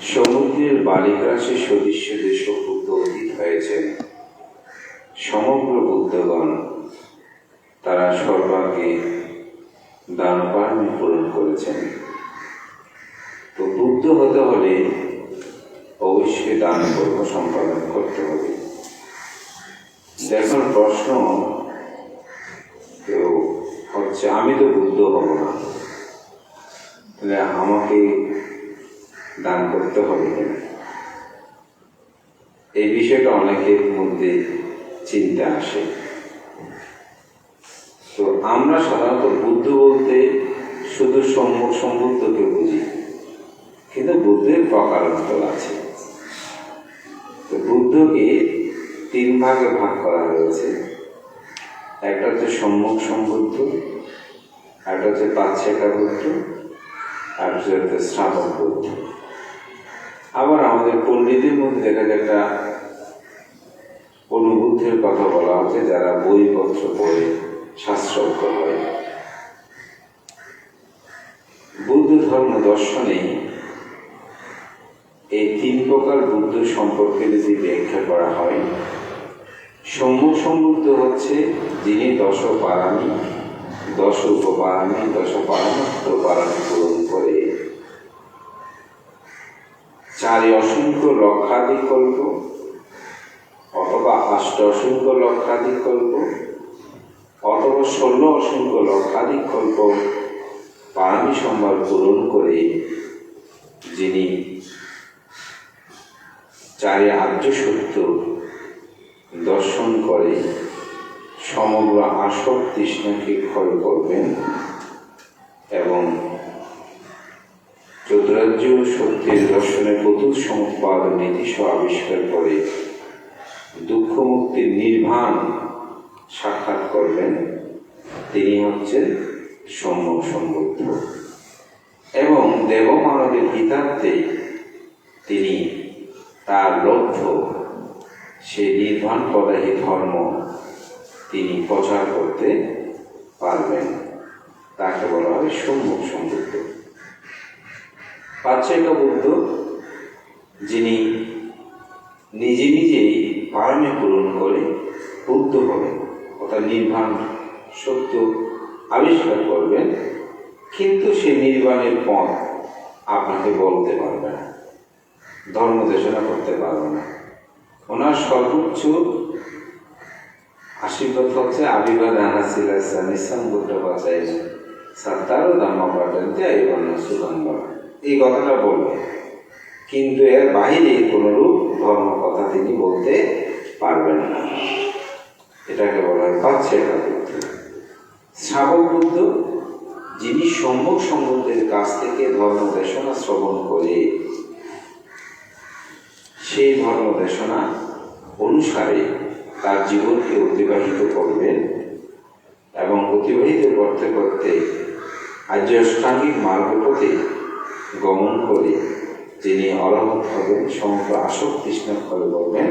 সমুদ্রের বালিকাশে সদৃশ্য দেশ বুদ্ধ অতীত হয়েছেন সমগ্র বুদ্ধগণ তারা সর্বাগ্রে দান পারমি পূরণ করেছেন। তো বুদ্ধ হতে হলে অবশ্যই দান কর্ম সম্পাদন করতে হবে। এখন প্রশ্ন কেউ হচ্ছে আমি তো বুদ্ধ হব না। আমাকে দান করতে হবে কিনা। এই বিষয়টা অনেকের মধ্যে চিন্তা আসে। তো আমরা সাধারণত বুদ্ধ বলতে শুধু সম্মুখ সম্বুদ্ধকে বুঝি, কিন্তু বুদ্ধের প্রকারান্তর আছে। তো বুদ্ধকে তিন ভাগে ভাগ করা হয়েছে। একটা হচ্ছে সম্মুখ সম্বুদ্ধ একটা হচ্ছে পাঁচশেখা বুদ্ধ, আর হচ্ছে শ্রাবক বুদ্ধ। আবার আমাদের পণ্ডিতের মধ্যে দেখা যায় একটা অনুবুদ্ধের কথা বলা হচ্ছে, যারা বইপত্র পড়ে শাস্ত্রজ্ঞ হয়। বুদ্ধ ধর্ম দর্শনে এই তিন প্রকার বুদ্ধ সম্পর্কে যদি ব্যাখ্যা করা হয়, সম্মুখ সম্বুদ্ধ হচ্ছে যিনি দশ পারামি দশ উপপারামি দশ পারামাত্র পারামি পূরণ করে। চারি অসংখ্য লক্ষাধিক কল্প অথবা আষ্ট অসংখ্য লক্ষাধিক কল্প অথবা ষোলো অসংখ্য লক্ষাধিক কল্প পারামি সম্ভার পূরণ করে যিনি চারি আর্য সত্য দর্শন করে সমগ্র আসক তৃষ্ণাকে ক্ষয় করবেন এবং চতুরাজ্য সত্যের দর্শনের প্রতুল সমুৎপাদ নীতিশ আবিষ্কার করে। দুঃখ মুক্তির নির্বাণ সাক্ষাৎ করবেন। তিনি হচ্ছেন সম্যক সম্বুদ্ধ। এবং দেবমানবের হিতার্থে তিনি তার লক্ষ্য, সে নির্বাণ পদাহী ধর্ম তিনি প্রচার করতে পারবেন। তাকে বলা হয় সম্মুখ সম্বুদ্ধ। পাচ্ছেকা বুদ্ধ যিনি নিজে নিজেই পারমে পূরণ করে বুদ্ধ হবেন, অর্থাৎ নির্বাণ সত্য আবিষ্কার করবেন, কিন্তু সে নির্বাণের পথ আপনাকে বলতে পারবে না, ধর্ম দেশনা করতে পারবে না। ওনার সর্বোচ্চ আশীর্বাদ হচ্ছে আবির্বাদ আনাসিল নিঃসং বুদ্ধ বাঁচাই সাত্তারও ধর্ম পাঠাতে এবং সুগন্ধ। এই কথাটা বলবে। কিন্তু এর বাহিরে কোনরূপ ধর্ম, কথা তিনি বলতে পারবেন না। এটাকে বলা হয় পাচ্ছে শ্রাবক বুদ্ধ যিনি সম্মুখ সম্বন্ধের কাছ থেকে ধর্ম দেশনা শ্রবণ করে, সেই ধর্ম দেশনা অনুসারে তার জীবনকে অতিবাহিত করবেন এবং অতিবাহিত করতে করতে আর্য অষ্টাঙ্গিক মার্গপথে গমন করে যিনি অরহত হবেন সমগ্র আসক তৃষ্ণ ফলে বলবেন,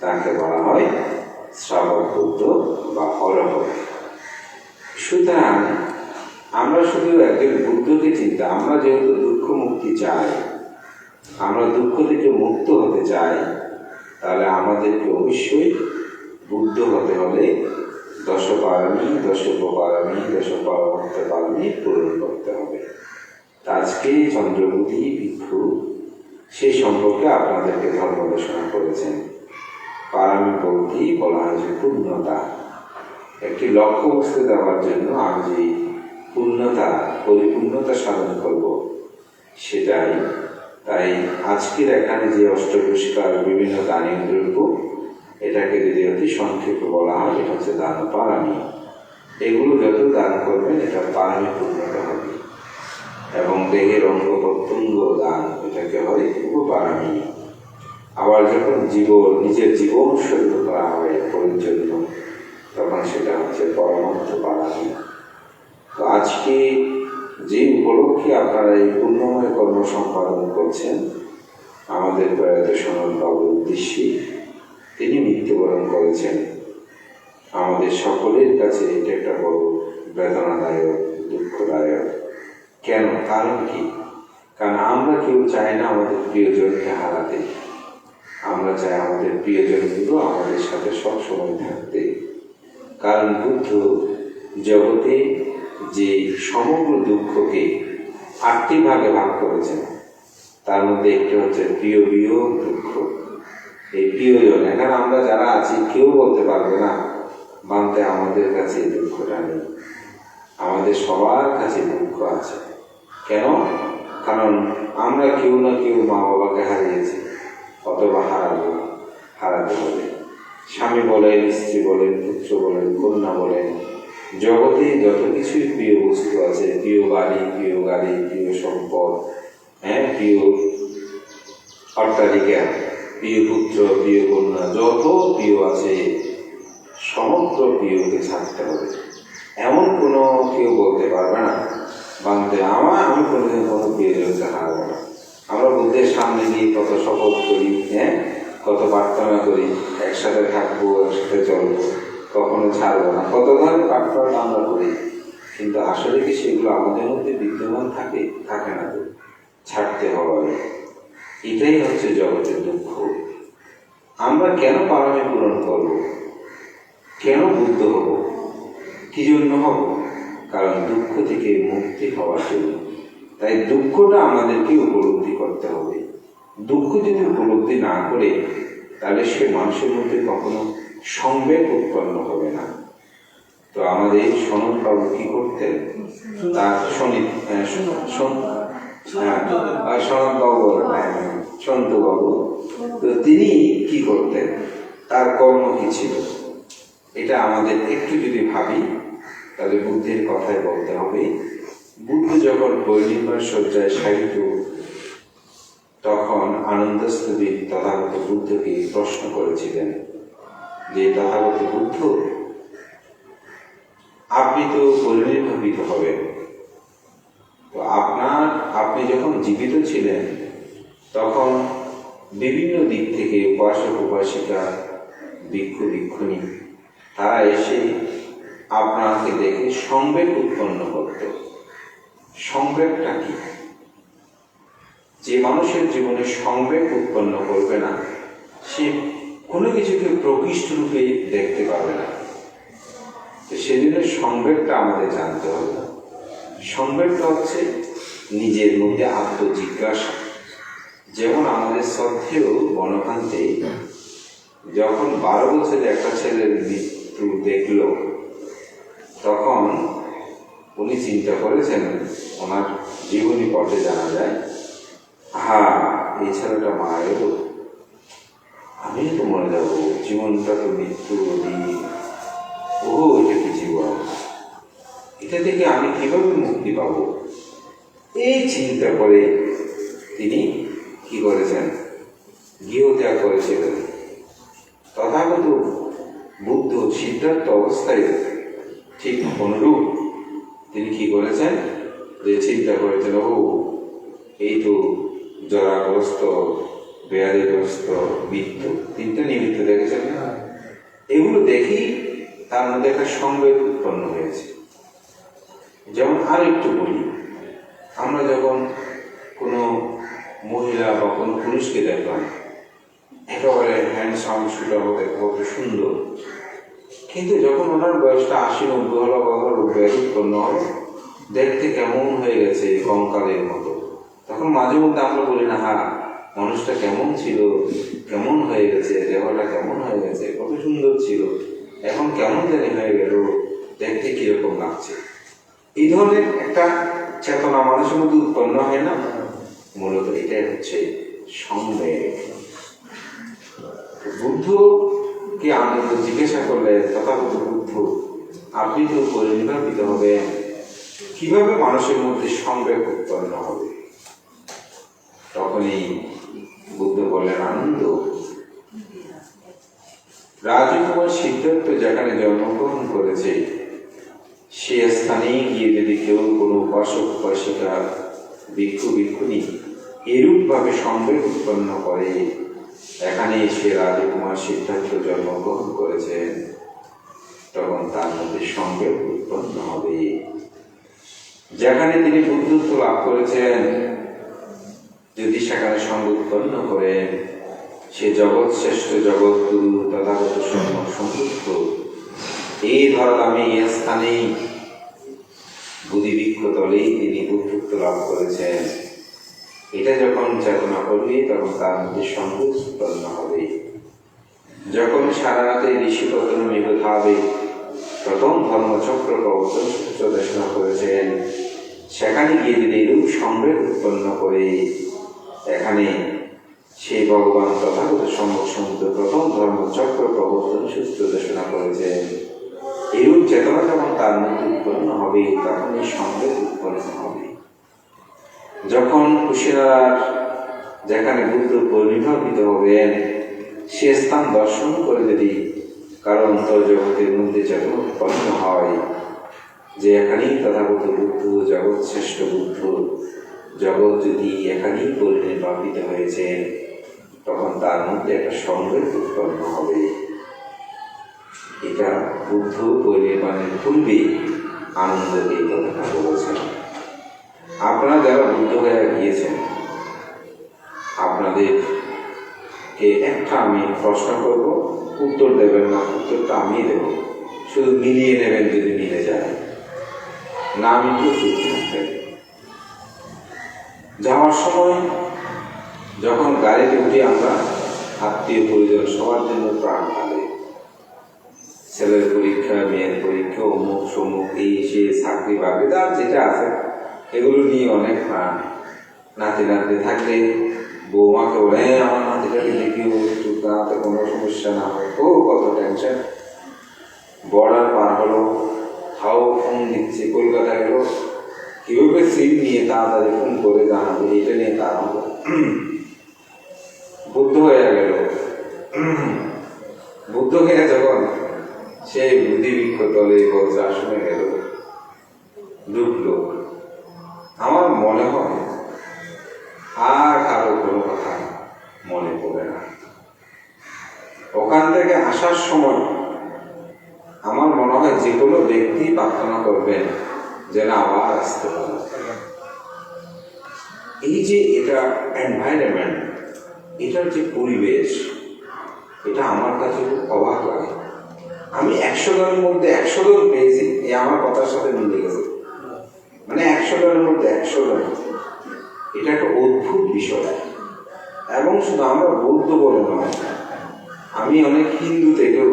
তাকে বলা হয় শ্রাবক বুদ্ধ বা অরহত সুতরাং আমরা শুধু একজন বুদ্ধকে চিন্তা, আমরা যেহেতু দুঃখ মুক্তি চাই, আমরা দুঃখ থেকে মুক্ত হতে চাই, তাহলে আমাদেরকে অবশ্যই বুদ্ধ হতে হলে দশ পারমী দশ উপপারমী দশ পরমত্ত পারমী পূরণ করতে আজকে চন্দ্রবতী ভিক্ষু সেই সম্পর্কে আপনাদেরকে ধর্ম ঘোষণা করেছেন। পারামি বলতেই বলা হয় যে পূর্ণতা। একটি লক্ষ্য বস্তু দেওয়ার জন্য আমি যে পূর্ণতা, পরিপূর্ণতা সাধন করব, সেটাই। তাই আজকের এখানে যে অষ্টপুরস্কার বিভিন্ন দানীয় দ্রব্য, এটাকে যদি অতি সংক্ষেপে বলা হয়, এটা হচ্ছে দান পারামি এগুলো যত দান করবেন এটা পারামি পূর্ণতা হবে। এবং দেহের অঙ্গ প্রত্যঙ্গ দান, এটাকে হয় উপপারামি আবার যখন জীবন, নিজের জীবন উৎসর্গ করা হয় পরের জন্য তখন সেটা হচ্ছে পরমার্থ পারামি তো আজকে যে উপলক্ষে আপনারা এই পূর্ণময় কর্ম সম্পাদন করছেন, আমাদের প্রয়াত সনদ বাবুর উদ্দেশ্যে, তিনি মৃত্যুবরণ করেছেন। আমাদের সকলের কাছে এটা একটা বড় বেদনাদায়ক, দুঃখদায়ক কেন? কারণ কি? কারণ আমরা কেউ চাই না আমাদের প্রিয়জনকে হারাতে। আমরা চাই আমাদের প্রিয়জনগুলো আমাদের সাথে সব সময় থাকতে। কারণ বুদ্ধ জগতে যে সমগ্র দুঃখকে আটটি ভাগে ভাগ করেছেন, তার মধ্যে একটি হচ্ছে প্রিয় বিয়োগ দুঃখ। এই প্রিয়জন এখানে আমরা যারা আছি, কেউ বলতে পারবে না, বানতে আমাদের কাছে এই দুঃখটা নেই। আমাদের সবার কাছে দুঃখ আছে। কেন? কারণ আমরা কেউ না কেউ মা বাবাকে হারিয়েছি, অথবা হারাবো হারাতে হবে। স্বামী বলেন, স্ত্রী বলেন, পুত্র বলেন, কন্যা বলেন, জগতে যত কিছুই প্রিয় বস্তু আছে, প্রিয় বাড়ি, প্রিয় গাড়ি, প্রিয় সম্পদ হ্যাঁ প্রিয় অট্টালিকা, প্রিয় পুত্র, প্রিয় কন্যা, যত প্রিয় আছে, সমগ্র প্রিয়কে ছাড়তে হবে। এমন কোনো কেউ বলতে পারবে না। বাংলাতে আমার আমি কোনোদিন কোনো প্রিয়জনকে হারাবো না। আমরা বুদ্ধের সামনে গিয়ে কত শপথ করি হ্যাঁ? কত প্রার্থনা করি, একসাথে থাকব, একসাথে চলবো, কখনো ছাড়বো না। কত ধরনের প্রার্থনা আমরা করি, কিন্তু আসলে কি সেগুলো আমাদের মধ্যে বিদ্যমান থাকে? থাকে না তো। ছাড়তে হবে এটাই হচ্ছে জগতের দুঃখ। আমরা কেন পারমে পূরণ করব? কেন বুদ্ধ হব? কি জন্য হব? কারণ দুঃখ থেকে মুক্তি হওয়ার জন্য। তাই দুঃখটা আমাদেরকে উপলব্ধি করতে হবে। দুঃখ যদি উপলব্ধি না করে, তাহলে সে মানুষের মধ্যে কখনো সংবেগ উৎপন্ন হবে না। তো আমাদের সনদ বাবু কি করতেন? তার শনি সনদ বাবু সন্তু বাবু। তো তিনি কি করতেন? তার কর্ম কি ছিল? এটা আমাদের একটু যদি ভাবি। তাহলে বুদ্ধের কথাই বলতে হবে। বুদ্ধ যখন বৈনির্ভর শয্যায় সাহিত্য, তখন আনন্দস্তবী তথাগত বুদ্ধকে প্রশ্ন করেছিলেন যে, তথাগত বুদ্ধ? আপনি তো পরিনির্ভাবিত হবেন তো আপনার, আপনি যখন জীবিত ছিলেন, তখন বিভিন্ন দিক থেকে উপাসক উপাসিকা ভিক্ষু ভিক্ষুণী তারা এসে আপনাকে দেখে সংবেগ উৎপন্ন করত সংবেগটা কি? যে মানুষের জীবনে সংবেগ উৎপন্ন করবে না, সে কোনো কিছুকে প্রকৃষ্ট রূপে দেখতে পাবে না। তো সেজন্য সংবেগটা আমাদের জানতে হবে। সংবেগটা হচ্ছে নিজের মধ্যে আত্মজিজ্ঞাসা। যেমন আমাদের শ্রদ্ধেয় বনকান্তে, যখন বারো বছরের একটা ছেলের মৃত্যু দেখল তখন উনি চিন্তা করেছেন, ওনার জীবনী পথে জানা যায় হা এই ছেলেটা গেল আমি তো মরে যাব, জীবনটা তো মৃত্যু ও এটা কি জীবন? এটা থেকে আমি কীভাবে মুক্তি পাব? এই চিন্তা করে তিনি কি করেছেন? গৃহত্যাগ করেছিলেন। তথাগত বুদ্ধ সিদ্ধার্থ অবস্থায় ঠিক অনুরূপ তিনি কি করেছেন? যে চিন্তা করেছেন ও এই তো জরাগ্রস্ত বেয়ারিগ্রস্ত মৃত্যু। তিনটা নিমিত্ত দেখেছেন না? এগুলো দেখেই তার মধ্যে একটা সংবেগ উৎপন্ন হয়েছে। যেমন আর একটু বলি। আমরা যখন কোনো মহিলা বা কোনো পুরুষকে দেখলাম একেবারে হ্যান্ডসাম সুটা হতে কত সুন্দর কিন্তু যখন ওনার বয়সটা আশি, নব্বই হলো, বা রোগব্যাধ উৎপন্ন হলো, দেখতে কেমন হয়ে গেছে কঙ্কালের মতো। তখন মাঝে মধ্যে আমরা বলি, না হ্যাঁ মানুষটা কেমন ছিল? কেমন হয়ে গেছে? দেহটা কেমন হয়ে গেছে? কত সুন্দর ছিল? এখন কেমন জানি হয়ে গেল? দেখতে কীরকম লাগছে? এই ধরনের একটা চেতনা মানুষের মধ্যে উৎপন্ন হয় না? মূলত এটাই হচ্ছে সংবেগ। বুদ্ধকে আনন্দ জিজ্ঞাসা করলে তথাগত বুদ্ধ আপনি তো পরিনির্বাপিত হবে। কীভাবে মানুষের মধ্যে সংবেগ উৎপন্ন হবে? তখনই বুদ্ধ বললেন, আনন্দ। রাজকুমার সিদ্ধার্থ যেখানে জন্মগ্রহণ করেছে, সে স্থানে গিয়ে যদি কেউ কোনো উপাসক উপাসিকা ভিক্ষু ভিক্ষুণী এরূপভাবে সংবেগ উৎপন্ন করে এখানে সে রাজকুমার সিদ্ধার্থ জন্মগ্রহণ করেছেন। তখন তার মধ্যে সঙ্গে উৎপন্ন হবে। যেখানে তিনি বুদ্ধত্ব লাভ করেছেন যদি সেখানে সঙ্গে উৎপন্ন করেন। সে জগৎ শ্রেষ্ঠ জগৎ, গুরু, তথাগত সম্পৃক্ত এই ধরল আমি এই স্থানেই বুদ্ধিবৃক্ষ তলেই তিনি বুদ্ধত্ব লাভ করেছেন। এটা যখন চেতনা করবে, তখন তার মধ্যে সঙ্গ উৎপন্ন হবে। যখন সারা রাতে ঋষিপতন মেঘাবে প্রথম ধর্মচক্র প্রবর্তন দেশনা করেছেন, সেখানে গিয়ে যদি এরূপ সংবেগ উৎপন্ন করে, এখানে সেই ভগবান তথাগত সম্ভব সমুদ্র প্রথম ধর্মচক্র প্রবর্তন সূত্র দেশনা করেছেন। এরূপ চেতনা যখন তার মধ্যে উৎপন্ন হবে তখন এই সংবেগ উৎপন্ন হবে। যখন কুশিনারার যেখানে বুদ্ধ পরিভাবিত হবেন সে স্থান দর্শন করে যদি কারণ জগতের মধ্যে যখন উৎপন্ন হয়। যে এখানেই তথাগত বুদ্ধ জগৎ শ্রেষ্ঠ বুদ্ধ, জগৎ যদি এখানেই পরিনির্বাপিত হয়েছে, তখন তার মধ্যে একটা সংবেগ উৎপন্ন হবে। এটা বুদ্ধ পরিনির্বাণের পূর্বে আনন্দ এই কথাটা বলেছেন। আপনারা যারা বুদ্ধ হয়ে গিয়েছেন আপনাদের কে একটা আমি প্রশ্ন করব, উত্তর দেবেন না, উত্তরটা আমি দেব। শুধু মিলিয়ে নেবেন যদি মিলে যায়। না মিললে চুপ থাকবেন যাওয়ার সময় যখন গাড়িতে উঠে আমরা, আত্মীয় পরিজন সবার জন্য প্রাণ ঢালে। ছেলের পরীক্ষা, মেয়ের পরীক্ষা অমুক সমুক এই সে চাকরি বাকরি তার যেটা আছে এগুলো নিয়ে অনেক প্রাণ নাতি নাতি থাকলে বৌমাকে বলে "হ্যাঁ, আমার নাতিটাকে দেখিও একটু তাতে কোনো সমস্যা না হয়। ও কত টেনশন বর্ডার পার হলো হাও ফোন দিচ্ছে কলকাতা গেল কীভাবে সিট নিয়ে তাড়াতাড়ি ফোন করে জানাবে এটা নিয়ে তারা বুদ্ধ হয়ে গেল। বুদ্ধ হয়ে যখন সেই বুদ্ধিবৃক্ষ তলে বজ্রাসনে গেল ঢুকলো আমার মনে হয় আর কারও কোনো কথা মনে পড়ে না ওখান থেকে আসার সময় আমার মনে হয় যে কোনো ব্যক্তি প্রার্থনা করবেন যেন আবার আসতে পারে এই যে এটা এনভায়রনমেন্ট এটার যে পরিবেশ, এটা আমার কাছে খুব অবাক লাগে। আমি একশো জনের মধ্যে একশো জন পেয়েছি, এই আমার কথার সাথে মিলে গেছে। মানে একশো জনের মধ্যে একশো জন। এটা একটা অদ্ভুত বিষয়। এবং শুধু আমরা বৌদ্ধ বলে নয়, আমি অনেক হিন্দু থেকেও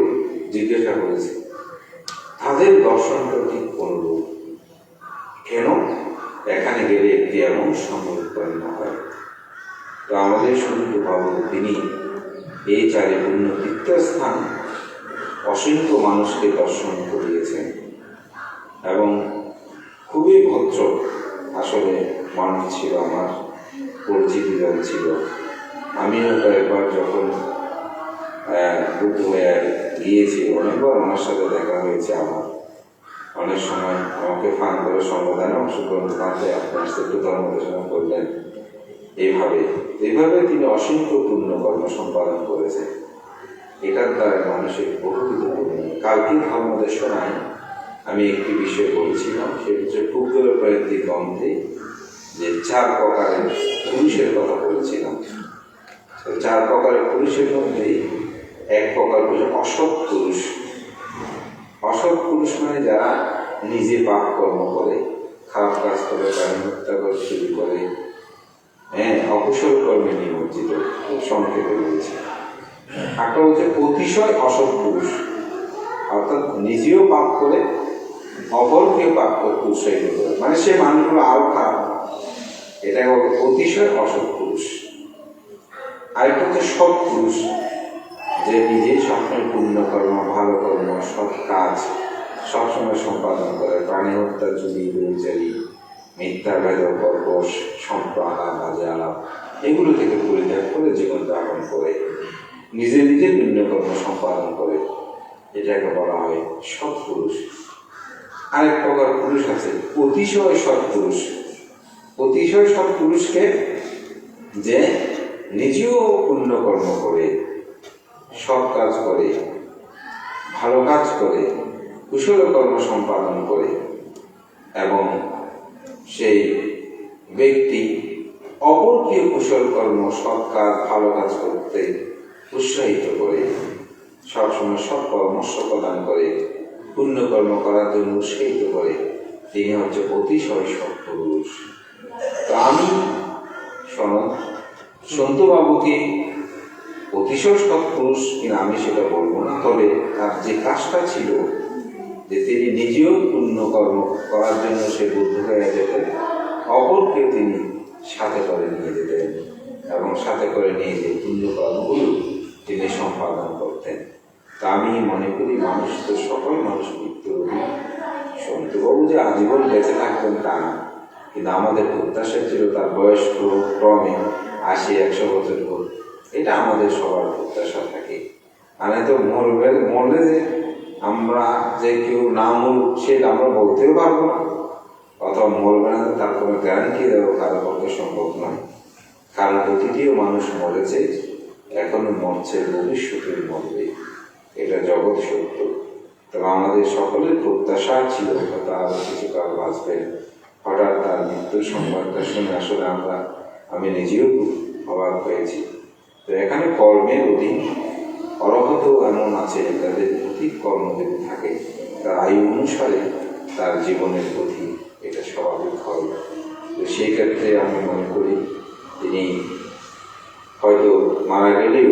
জিজ্ঞাসা করেছি, তাদের দর্শনটা ঠিক কোনরূপ কেন? এখানে গেলে একটি এমন সম্ভব উৎপন্ন হয়। তো আমাদের শুধু ভাবু তিনি এই চারে পূর্ণ তীর্থস্থান অসংখ্য মানুষকে দর্শন করিয়েছেন এবং খুবই ভদ্র আসলে মানুষ ছিল, আমার পরিচিত জন ছিল। আমিও কয়েকবার যখন বুদ্ধ হয়ে গিয়েছি, অনেকবার ওনার সাথে দেখা হয়েছে আমার। অনেক সময় আমাকে ফান করে সংবাদানে অংশগ্রহণ করতে আপনার একটু ধর্ম দেশনা করলেন। এইভাবে এইভাবে তিনি অসংখ্য পূর্ণ কর্ম সম্পাদন করেছেন। এটার দ্বারা মানুষের বহুবিধ কালকে ধর্ম দেশনায় আমি একটি বিষয় বলছিলাম সেটা হচ্ছে ভূগোল প্রয়ত্নী গ্রন্থে যে চার প্রকারের পুরুষের কথা বলেছিলাম। চার প্রকারের পুরুষের মধ্যে এক প্রকার হচ্ছে অসৎ পুরুষ। অসৎ পুরুষ মানে যারা নিজে পাপ কর্ম করে, খারাপ কাজ করে, প্রাণী হত্যা করে শুরু করে হ্যাঁ অকুশল কর্মে নিমজ্জিত, সংক্ষেপে রয়েছে একটা হচ্ছে অতিশয় অসৎ পুরুষ। অর্থাৎ নিজেও পাপ করে অপরকে পাপ করতে উৎসাহিত করে। মানে সে মানুষগুলো আরও খারাপ। বলে অতিশয় অসৎ পুরুষ। আরেকটা হচ্ছে সৎ পুরুষ। যে নিজেই সবসময় পুণ্য কর্ম ভালো কর্ম সৎ কাজ সবসময় সম্পাদন করে। প্রাণী হত্যা, চুরি বেচারি মিথ্যা, ভেদ কর্কশ সম্প্রালা বাজে আলাপ এগুলো থেকে পরিত্যাগ করে জীবন যাপন করে, নিজে নিজে পুণ্যকর্ম সম্পাদন করে, এটাকে বলা হয় সৎ পুরুষ আরেক প্রকার পুরুষ আছে, অতিশয় সৎ পুরুষ অতিশয় সৎ পুরুষকে যে নিজেও পুণ্যকর্ম করে সৎ কাজ করে, ভালো কাজ করে, কুশল কর্ম সম্পাদন করে এবং সেই ব্যক্তি অপরকে কুশল কর্ম, সৎ কাজ, ভালো কাজ করতে উৎসাহিত করে, সবসময় সৎ পরামর্শ প্রদান করে পুণ্যকর্ম করার জন্য উৎসাহিত করে, তিনি হচ্ছে অতিশয় সৎপুরুষ তো আমি সনত সন্তবাবুকে অতিশয় সৎপুরুষ কিনা আমি সেটা বলব না। তবে তার যে কাজটা ছিল, যে তিনি নিজেও পুণ্য কর্ম করার জন্য সে বুদ্ধ হয়ে যেতেন অপরকেও তিনি সাথে করে নিয়ে যেতেন এবং সাথে করে নিয়ে যে পুণ্য কর্মগুলো তিনি সম্পাদন করতেন। তা আমি মনে করি মানুষ তো সকল মানুষ মৃত্যুর অধীন সন্তবাবু যে আজীবন বেঁচে থাকতেন তা না। কিন্তু আমাদের প্রত্যাশা ছিল তার বয়স ক্র- ক্রমে আশি, একশো বছর হোক। এটা আমাদের সবার প্রত্যাশা থাকে। মানে তো মরবে, মরলে যে আমরা যে কেউ না মরুক সেটা আমরা বলতেও পারব না। অথবা মরবে না, তার কোনো গ্যারান্টি দেওয়া কারও পক্ষে সম্ভব নয়। কারণ প্রতিটিও মানুষ মরেছে, এখনও মরছে ভবিষ্যতে মরবে। এটা জগৎ সত্য। তবে আমাদের সকলের প্রত্যাশা ছিল আরও কিছুকাল বাঁচবেন। হঠাৎ তার মৃত্যুর সংবাদটা শুনে আসলে আমরা, আমি নিজেও অবাক হয়েছি। তো এখানে কর্মের অধীন অরহত এমন আছে তাদের প্রতি কর্ম যদি থাকে। তার আয়ু অনুসারে তার জীবনের প্রতি এটা স্বাভাবিক হয়। তো সেই ক্ষেত্রে আমি মনে করি তিনি হয়তো মারা গেলেও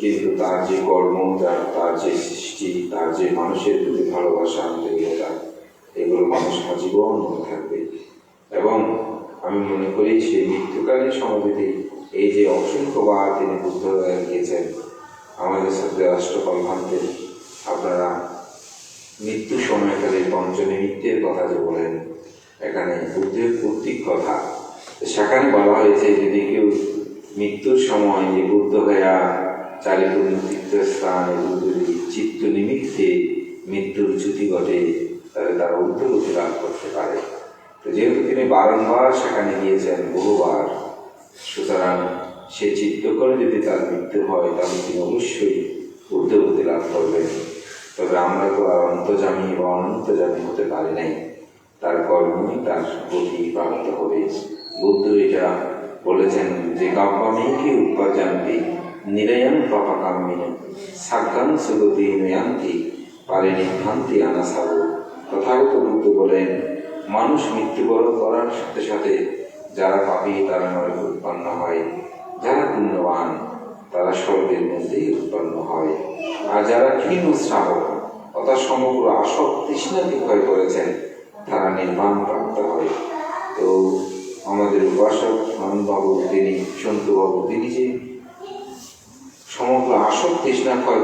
কিন্তু তার যে কর্ম, তার তার যে সৃষ্টি, তার যে মানুষের প্রতি ভালোবাসা, আন্তরিকতা, এগুলো মানুষ আজীবন মনে থাকবে। এবং আমি মনে করি সেই মৃত্যুকালীন সমাধিতে এই যে অসংখ্যবার তিনি বুদ্ধ হয়ে গিয়েছেন, আমাদের সাথে রাষ্ট্রপাল ভাবতেন আপনারা মৃত্যু সময়কালে পঞ্চনিমিত্তের কথা যে বলেন, এখানে বুদ্ধের প্রতীক কথা। সেখানে বলা হয়েছে যদি কেউ মৃত্যুর সময় যে বুদ্ধ গয়া চারিপূর্ণ তীর্থস্থান এগুলো যদি চিত্ত নিমিত্তে মৃত্যুর চ্যুতি ঘটে, তাহলে তারা উদ্ধগতি লাভ করতে পারে। তো যেহেতু তিনি বারংবার সেখানে গিয়েছেন বহুবার সুতরাং সে চিত্ত করে যদি তার মৃত্যু হয়, তাহলে তিনি অবশ্যই উদ্ধগতি লাভ করবেন। তবে আমরা তো আর অন্তজামী বা অনন্তজামী হতে পারি নাই। তার কর্মই তার গতি প্রাপ্ত হবে। বুদ্ধ এটা বলেছেন যে, কাব্যামেকে উপাজান্তি নিরয়ন পাপাকামিনী সাজ্ঞান সুগতি নয়ান্তি পারে নিভ্রান্তি আনা সাবু তথাগত বুদ্ধ বলেন, মানুষ মৃত্যুবরণ করার সাথে সাথে যারা পাপী, তারা নরকে উৎপন্ন হয়। যারা পুণ্যবান, তারা স্বর্গের মধ্যেই উৎপন্ন হয়। আর যারা ক্ষীণ শ্রাবক অর্থাৎ সমগ্র আসক তৃষ্ণাকে ক্ষয় করেছেন, তারা নির্মাণ প্রাপ্ত হয়। তো আমাদের উপাসক বাবু তিনি সন্তুবাবু তিনি যে সমগ্র আসক তৃষ্ণা ক্ষয়